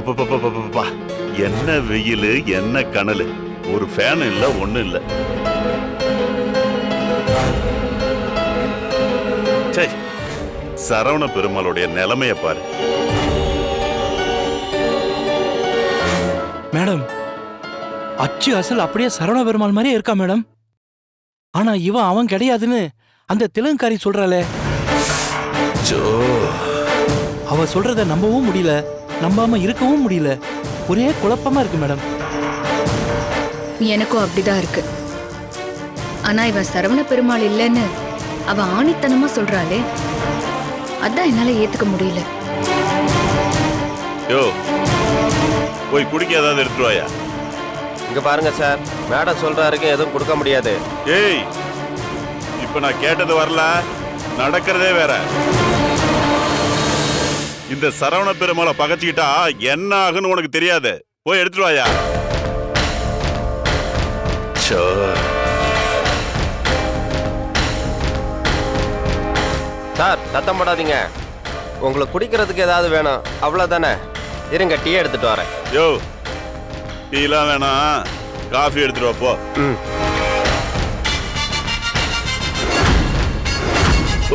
அப்பப்பப்பப்பப்பா என்ன வெயில் என்ன கனல். ஒரு ஃபேன் இல்ல ஒண்ணும் இல்ல. சே சரவண பெருமாளுடைய நிலைமைய பாரு. மேடம் அச்சு அசல் அப்படியே சரவண பெருமாள் மாதிரியே இருக்கா மேடம்? ஆனா இவன் அவன் கிடையாதுன்னு அந்த தெலுங்குக்காரி சொல்றாளே. அவ சொல்றத நம்பவும் முடியல. நம்பாம இருக்கவும் முடியல. ஒரே குழப்பமா இருக்கு மேடம். எனக்கும் அப்படிதான் இருக்கு. ஆனா இவன் சரவண பெருமாள் இல்லைன்னு அவ ஆணித்தனமா சொல்றாளே. அதான் என்னால ஏத்துக்க முடியல. யோ போய் குடிக்க ஏதாவது எடுத்துட்டு வாயா? இங்க பாருங்க சார். மேடம் சொல்றாருக்கு எதுவும் கொடுக்க முடியாது. ஏய் இப்ப நான் கேட்டது வரல. நடக்கிறதே வேற. இந்த சரவண பெருமாளை பகச்சுக்கிட்டா என்ன ஆகுன்னு உனக்கு தெரியாது. போய் எடுத்துட்டு வாயா. சோ சார் சத்தம் போடாதீங்க. உங்களுக்கு குடிக்கிறதுக்கு ஏதாவது வேணும் அவ்வளோதானே இருங்க டீ எடுத்துட்டு வரேன். யோ டீலாம் வேணாம். காஃபி எடுத்துட்டு வா போ. ம்.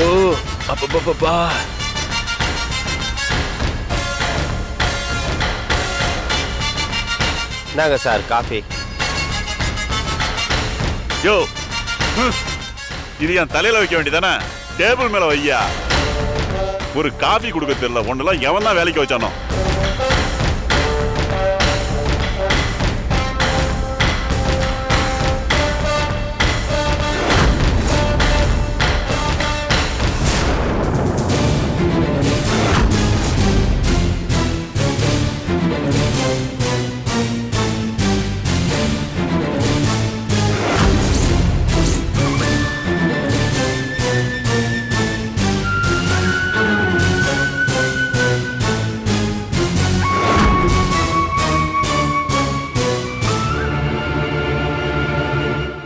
ஓ அப்பப்பப்பா இந்தாங்க சார் காஃபி. யோ ஹம். இது என் தலையில வைக்க வேண்டியதானே? டேபிள் மேல வையா ஒரு காஃபி கொடுக்க தெரியல ஒன்னெல்லாம் எவன் தான் வேலைக்கு வச்சானோ.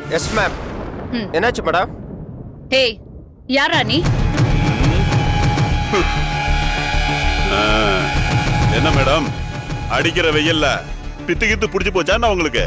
எஸ் மேம் ம். என்னாச்சு மேடம் ஹே யாரா நீ? என்ன மேடம் அடிக்கிற வெயில்ல பித்து கித்து புடிச்சு போச்சா உங்களுக்கு?